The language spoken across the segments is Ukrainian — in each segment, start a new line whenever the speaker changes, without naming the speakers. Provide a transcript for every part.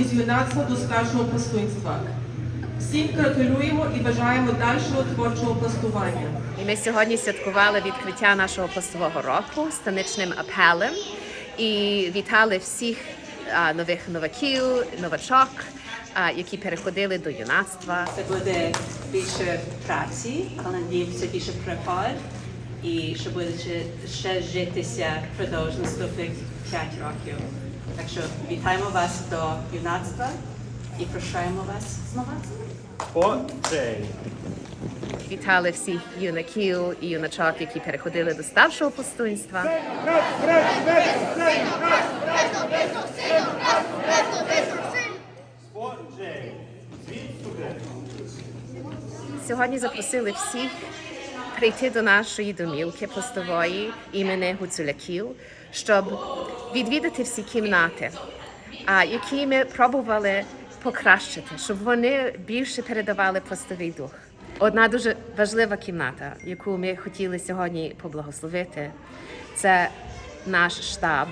із юнацтва до старшого пластунства. Всім гратулюємо і бажаємо дальшого творчого пластування.
І ми сьогодні святкували відкриття нашого постового року станичним апелем і вітали всіх а, нових новаків, новачок, а, які переходили до юнацтва.
Це буде більше праці, але надіємося більше пригод і що буде ще, ще житися впродовж наступних 5 років. Так що вітаємо вас до юнацтва і прощаємо вас з новацтвом.
Отже,
Вітали всіх юнаків і юначок, які переходили до старшого
звідсюди.
Сьогодні запросили всіх прийти до нашої домівки пластової імені Гуцуляків, щоб відвідати всі кімнати, які ми пробували покращити, щоб вони більше передавали пластовий дух. Одна дуже важлива кімната, яку ми хотіли сьогодні поблагословити, це наш штаб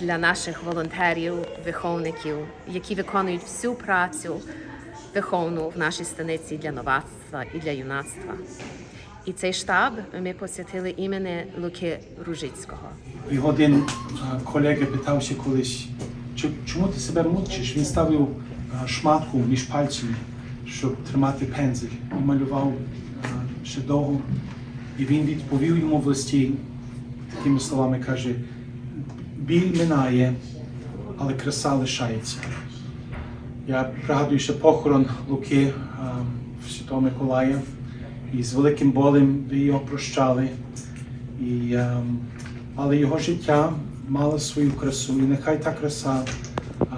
для наших волонтерів, виховників, які виконують всю працю виховну в нашій станиці для новацтва і для юнацтва. І цей штаб ми посвятили імені Луки Ружицького.
І один е, колега питався колись, чому ти себе мучиш? Він ставив е, шматку між пальцями, щоб тримати пензель і малював е, ще довго. І він відповів йому в листі такими словами каже: біль минає, але краса лишається. Я пригадую ще похорон Луки Святого Миколая, і з великим болем ви його прощали. І, ем, але його життя мало свою красу, і нехай та краса ем,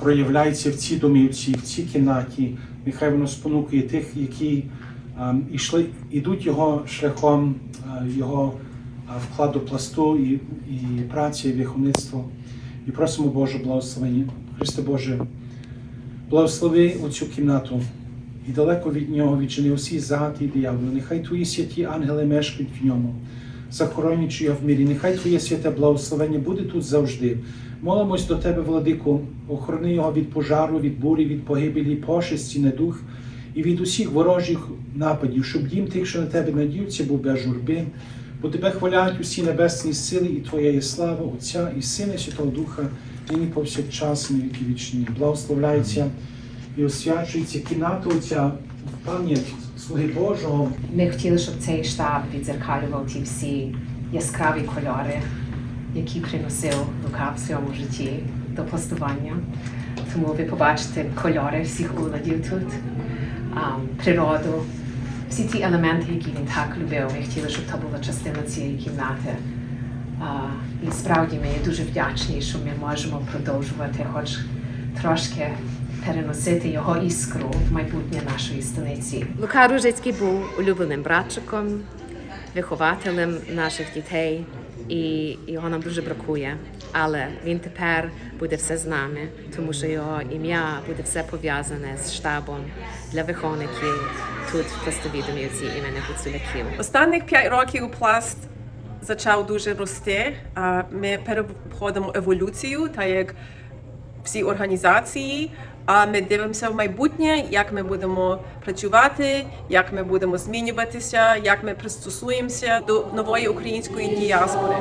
проявляється в цій домівці, в цій кімнаті. Нехай воно спонукує тих, які ем, ішли, ідуть його шляхом е, його е, вкладу пласту і, і праці, і виховництво. І просимо Боже благословення. Христе Боже, благослови оцю кімнату і далеко від нього відчини усі загади і дияволи. Нехай твої святі ангели мешкають в ньому, захоронюючи його в мірі. Нехай Твоє святе благословення буде тут завжди. Молимось до Тебе, владику, охорони його від пожару, від бурі, від погибелі, пошесті, недух і від усіх ворожих нападів, щоб дім тих, що на тебе надіються, був без журби. Бо тебе хвалять усі небесні сили, і Твоя є слава Отця і Сина Святого Духа, нині повсякчас і віки вічні. Благословляється і освячується кімната Отця в пам'ять Слуги Божого.
Ми хотіли, щоб цей штаб відзеркалював ті всі яскраві кольори, які приносив Лука в своєму житті до пластування. Тому ви побачите кольори всіх уладів тут, природу, всі ті елементи, які він так любив. Ми хотіли, щоб то була частина цієї кімнати. І справді ми дуже вдячні, що ми можемо продовжувати, хоч трошки переносити його іскру в майбутнє нашої станиці. Лука Ружицький був улюбленим братчиком, вихователем наших дітей, і його нам дуже бракує. Але він тепер буде все з нами, тому що його ім'я буде все пов'язане з штабом для виховників тут в пластовій домівці імені Гуцуляків.
Останніх 5 років пласт почав дуже рости. А Ми переходимо еволюцію, так як всі організації. А ми дивимося в майбутнє, як ми будемо працювати, як ми будемо змінюватися, як ми пристосуємося до нової української діаспори.